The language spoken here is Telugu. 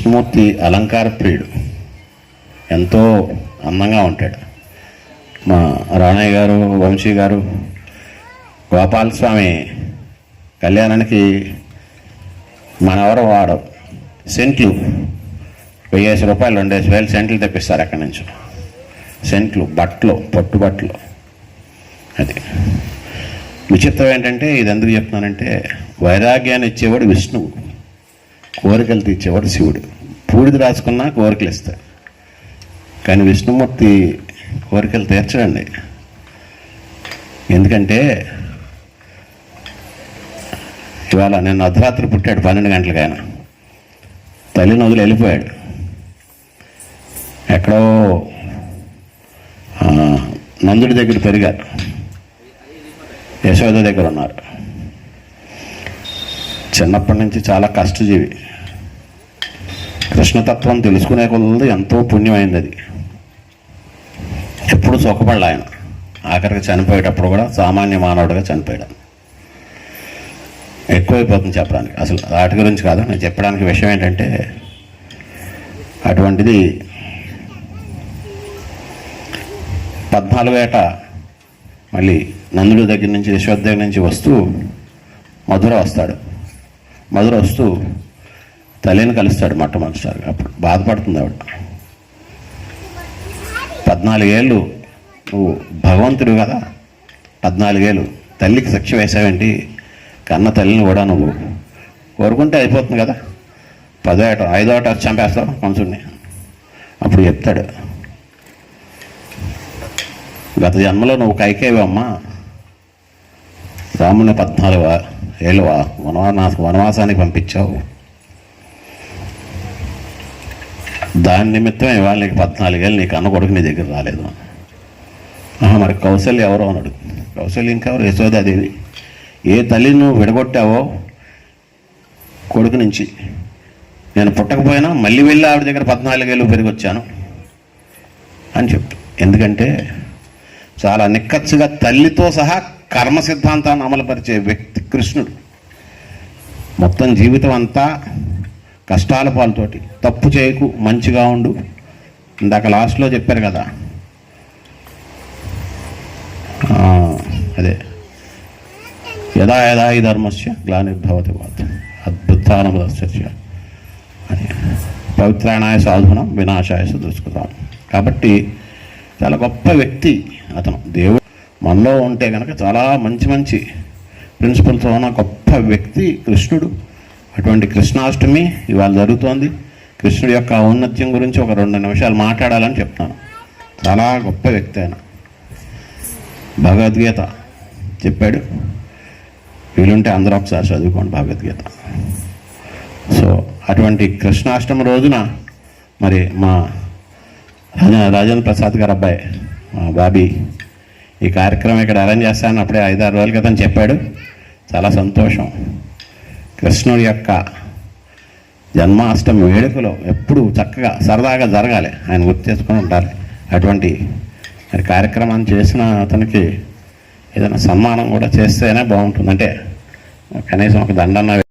కృష్ణమూర్తి అలంకార ప్రియుడు. ఎంతో అందంగా ఉంటాడు. మా రాణయ్య గారు వంశీ గారు గోపాలస్వామి కళ్యాణానికి మనవరం వాడు సెంట్లు వెయ్యేసి రూపాయలు రెండేసి వేలు సెంట్లు తెప్పిస్తారు అక్కడి నుంచి. సెంట్లు బట్టలు పట్టు బట్టలు. అది. విచిత్రం ఏంటంటే ఇది ఎందుకు చెప్తున్నానంటే వైరాగ్యాన్ని ఇచ్చేవాడు విష్ణువు. కోరికలు తీర్చేవాడు శివుడు. పూడిది రాసుకున్నా కోరికలు ఇస్తాడు. కానీ విష్ణుమూర్తి కోరికలు తీర్చడండి. ఎందుకంటే ఇవాళ నేను అర్ధరాత్రి పుట్టాడు పన్నెండు గంటలకు ఆయన తల్లిని వదిలి వెళ్ళిపోయాడు. ఎక్కడో నందుడి దగ్గర పెరిగారు. యశోద దగ్గర ఉన్నారు. చిన్నప్పటి నుంచి చాలా కష్టజీవి. కృష్ణతత్వం తెలుసుకునే కొలది ఎంతో పుణ్యమైంది అది. ఎప్పుడు సుఖపడలే ఆయన. ఆఖరికి చనిపోయేటప్పుడు కూడా సామాన్య మానవుడిగా చనిపోయాడు. ఎక్కువైపోతుంది చెప్పడానికి. అసలు వాటి గురించి కాదు నేను చెప్పడానికి విషయం ఏంటంటే అటువంటిది పద్నాలుగేట మళ్ళీ నందుడి దగ్గర నుంచి యశ్వత్ దగ్గర నుంచి వస్తూ మధుర వస్తాడు. మధుర వస్తూ తల్లిని కలుస్తాడు మొట్టమొదటిసారి అప్పుడు బాధపడుతుంది ఆవిడ. పద్నాలుగేళ్ళు నువ్వు భగవంతుడు కదా. పద్నాలుగేళ్ళు తల్లికి శిక్ష వేసావేంటి? కన్న తల్లిని కూడా నువ్వు కోరుకుంటే అయిపోతుంది కదా. పదో ఏట ఐదో ఏట చంపేస్తావు కంసుడిని అప్పుడు చెప్తాడు. గత జన్మలో నువ్వు కైకేవమ్మా రాముని పద్నాలుగు ఏళ్ళు వనవాస వనవాసానికి పంపించావు. దాని నిమిత్తం ఇవాళ నీకు పద్నాలుగేళ్ళు నీకు అన్న కొడుకు నీ దగ్గర రాలేదు. మరి కౌశల్య ఎవరో అన్నాడు కౌశల్య ఇంకెవరు? యశోదాదేవి ఏ తల్లిని నువ్వు విడగొట్టావో కొడుకు నుంచి? నేను పుట్టకపోయినా మళ్ళీ వెళ్ళి ఆవిడ దగ్గర పద్నాలుగేళ్ళు పెరిగొచ్చాను అని చెప్పు. ఎందుకంటే చాలా నిక్కచ్చుగా తల్లితో సహా కర్మ సిద్ధాంతాన్ని అమలుపరిచే వ్యక్తి కృష్ణుడు. మొత్తం జీవితం అంతా కష్టాల పాలతోటి. తప్పు చేయకు మంచిగా ఉండు. ఇందాక లాస్ట్లో చెప్పారు కదా. అదే. యదా యదా ఈ ధర్మస్య గ్లానిర్భవతి వాత. అద్భుతానుమదస్య అని. పవిత్రాయణాయ సాధునం వినాశాయ సుదృష్కృతం. కాబట్టి చాలా గొప్ప వ్యక్తి అతను. దేవుడు మనలో ఉంటే కనుక చాలా మంచి మంచి ప్రిన్సిపల్తో ఉన్న గొప్ప వ్యక్తి కృష్ణుడు. అటువంటి కృష్ణాష్టమి ఇవాళ జరుగుతోంది. కృష్ణుడి యొక్క ఔన్నత్యం గురించి ఒక రెండు నిమిషాలు మాట్లాడాలని చెప్తాను. చాలా గొప్ప వ్యక్తి ఆయన. భగవద్గీత చెప్పాడు. వీలుంటే అందరూ ఒకసారి చదువుకోండి భగవద్గీత. సో అటువంటి కృష్ణాష్టమి రోజున మరి మా రాజేంద్ర ప్రసాద్ గారు అబ్బాయి మా బాబీ ఈ కార్యక్రమం ఇక్కడ అరేంజ్ చేస్తానని అప్పుడే ఐదారు రోజుల క్రితం చెప్పాడు. చాలా సంతోషం. కృష్ణుడి యొక్క జన్మాష్టమి వేడుకలో ఎప్పుడు చక్కగా సరదాగా జరగాలి. ఆయన గుర్తు చేసుకొని ఉండాలి. అటువంటి మరి కార్యక్రమాన్ని చేసిన అతనికి ఏదైనా సన్మానం కూడా చేస్తేనే బాగుంటుంది. అంటే కనీసం ఒక దండన్న